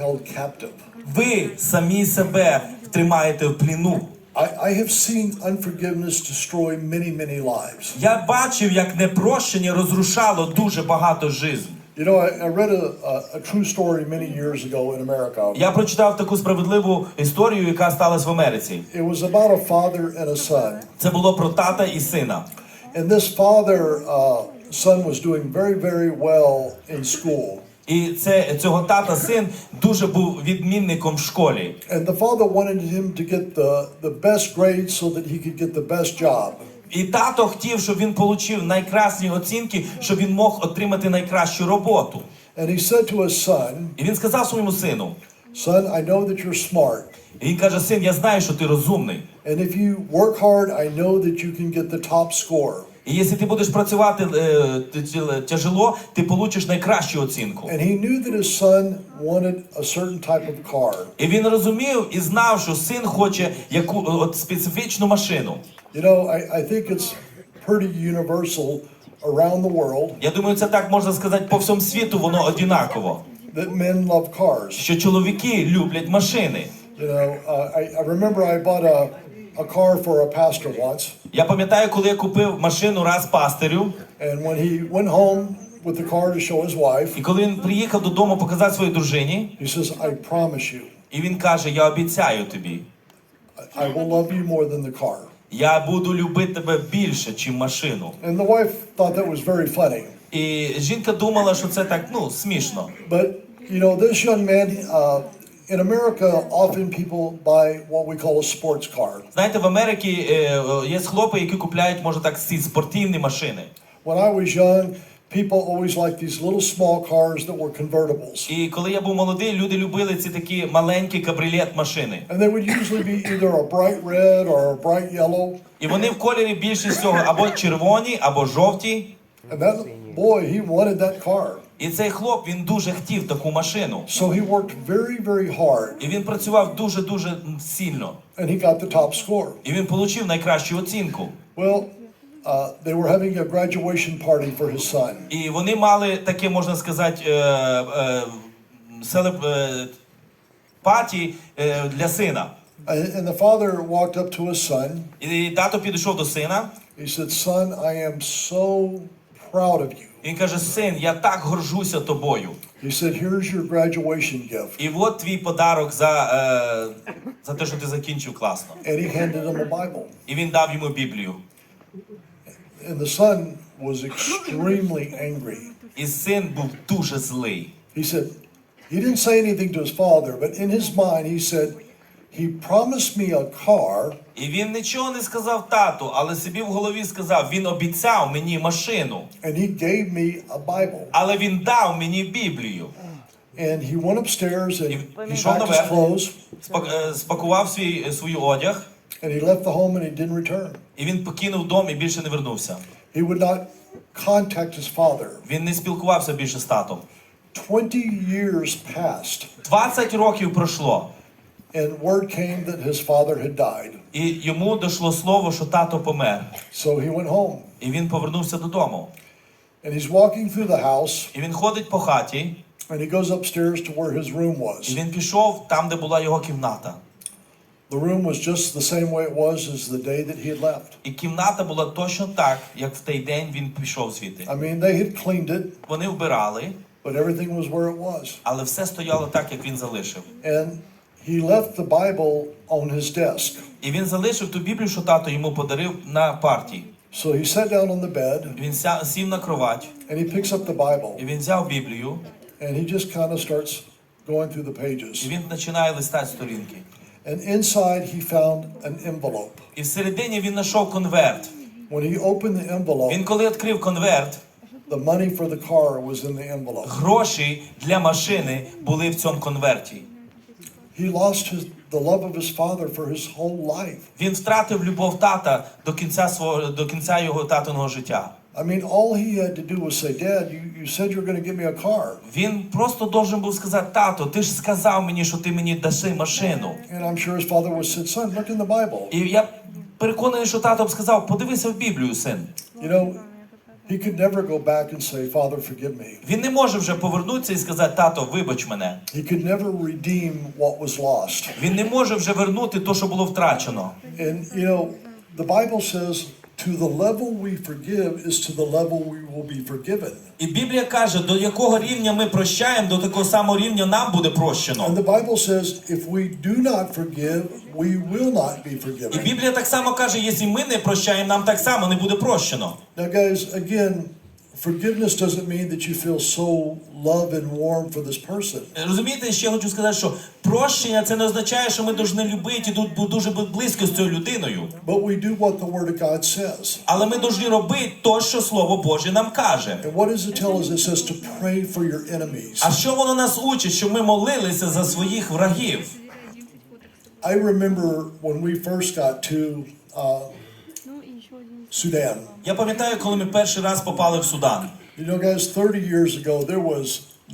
held captive. Ви самі себе тримаєте в пліну. I, I have seen unforgiveness destroy many, many lives. Я бачив, як непрощення розрушало дуже багато жизнь. You know, I, I read a, a, a true story many years ago in America. Я прочитав таку справедливу історію, яка сталася в Америці. It was about a father and a son. Це було про тата і сина. And this father, uh, son was doing very, very well in school. І це цього тата син дуже був відмінником в школі. And the father wanted him to get the, the best grades so that he could get the best job. І тато хотів, щоб він отримав найкращі оцінки, щоб він мог отримати найкращу роботу. And he said to his son, І він сказав своєму сину: Son, I know that you're smart. і він каже: Син, я знаю, що ти розумний. And if you work hard, I know that you can get the top score. І якщо ти будеш працювати е, т- тяжело, ти получиш найкращу оцінку. And he knew that his son wanted a certain type of car. І він розумів і знав, що син хоче яку от специфічну машину. You know, I, I think it's pretty universal around the world Я думаю, це так можна сказати по всьому світу, воно однаково. that men love cars. Що чоловіки люблять машини. You know, uh, I, I remember I bought a, a car for a pastor once, Я пам'ятаю, коли я купив машину раз пастирю, and when he went home with the car to show his wife, і коли він приїхав додому показати своїй дружині, he says, I promise you, і він каже: Я обіцяю тобі, I will love you more than the car. я буду любити тебе більше, ніж машину. And the wife thought that was very funny. І жінка думала, що це так ну смішно. But, you know, this young man, uh, in America, often people buy what we call a sports car. Знаєте, в Америці е, е, є хлопи, які купляють, може так, ці спортивні машини. When I was young, people always liked these little small cars that were convertibles. І коли я був молодий, люди любили ці такі маленькі кабріолет машини. And they would usually be either a bright red or a bright yellow. І вони в кольорі більшість всього або червоні, або жовті. And that boy, he wanted that car. І цей хлоп він дуже хотів таку машину. So he worked very, very hard І він працював дуже дуже сильно. and he got the top score. І він отримав найкращу оцінку. Well, uh, they were having a graduation party for his son. І вони мали таке, можна сказати, е, е, селеб, е, паті для сина. And, and the father walked up to his son. І тато підійшов до сина. He said, Son, I am so proud of you. Він каже: Син, я так горжуся тобою. He said, Here's your graduation gift. І от твій подарок за, е, за те, що ти закінчив класно. And he handed him a Bible. І він дав йому Біблію. And the son was extremely angry. І син був дуже злий. He said, he didn't say anything to his father, but in his mind, he said, he promised me a car, І він нічого не сказав тату, але собі в голові сказав: він обіцяв мені машину, and he gave me a Bible. але він дав мені Біблію. And he went upstairs and he пішов packed his наверх, clothes, спак- е, спакував свій, свій одяг, and he left the home and he didn't return. і він покинув дом і більше не вернувся. He would not contact his father. Він не спілкувався більше з татом. 20 years passed, 20 років пройшло, and word came that his father had died. і йому дійшло слово, що тато помер. So he went home. І він повернувся додому. And he's walking through the house, І він ходить по хаті, and he goes upstairs to where his room і was. він пішов там, де була його кімната. The room was just the same way it was as the day that he had left. І кімната була точно так, як в той день він пішов звідти. I mean, they had cleaned it, Вони вбирали, but everything was where it was. але все стояло так, як він залишив. And he left the Bible on his desk. І він залишив ту Біблію, що тато йому подарив на партії. So he sat down on the bed Він ся- сів на кровать, and he picks up the Bible і він взяв Біблію, and he just kind of starts going through the і pages. він починає листати сторінки. And inside he found an envelope. І всередині він знайшов конверт. When he opened the Він envelope, коли відкрив конверт, the money for the car was in the envelope. гроші для машини були в цьому конверті. He lost his, the love of his father for his whole life. Він втратив любов тата до кінця свого до кінця його татиного життя. I mean, all he had to do was say, Dad, you, you said you were going to give me a car. Він просто должен був сказати: тато, ти ж сказав мені, що ти мені даси машину. And I'm sure his father would said, Son, look in the Bible. І я переконаний, що тато б сказав: подивися в Біблію, син. You know, He could never go back and say, Father, forgive me. Він не може вже повернутися і сказати, тато, вибач мене. He could never redeem what was lost. Він не може вже вернути то, що було втрачено. And, you know, the Bible says, to the level we forgive is to the level we will be forgiven. І Біблія каже, до якого рівня ми прощаємо, до такого самого рівня нам буде And the Bible says, if we do not forgive, we will not be І forgiven. Біблія так само каже, якщо ми не прощаємо, нам так само не буде прощено. Now, guys, again, forgiveness doesn't mean that you feel so love and warm for this person. Розумієте, ще хочу сказати, що прощення це не означає, що ми повинні любити і тут дуже близько з цією людиною. But we do what the Word of God says. Але ми повинні робити те, що Слово Боже нам каже. And what does it tell us? It says to pray for your enemies. А що воно нас учить, щоб ми молилися за своїх врагів? I remember when we first got to uh, Ну і ще один. Sudan. Я пам'ятаю, коли ми перший раз попали в Судан. You know, guys, 30 years ago, there was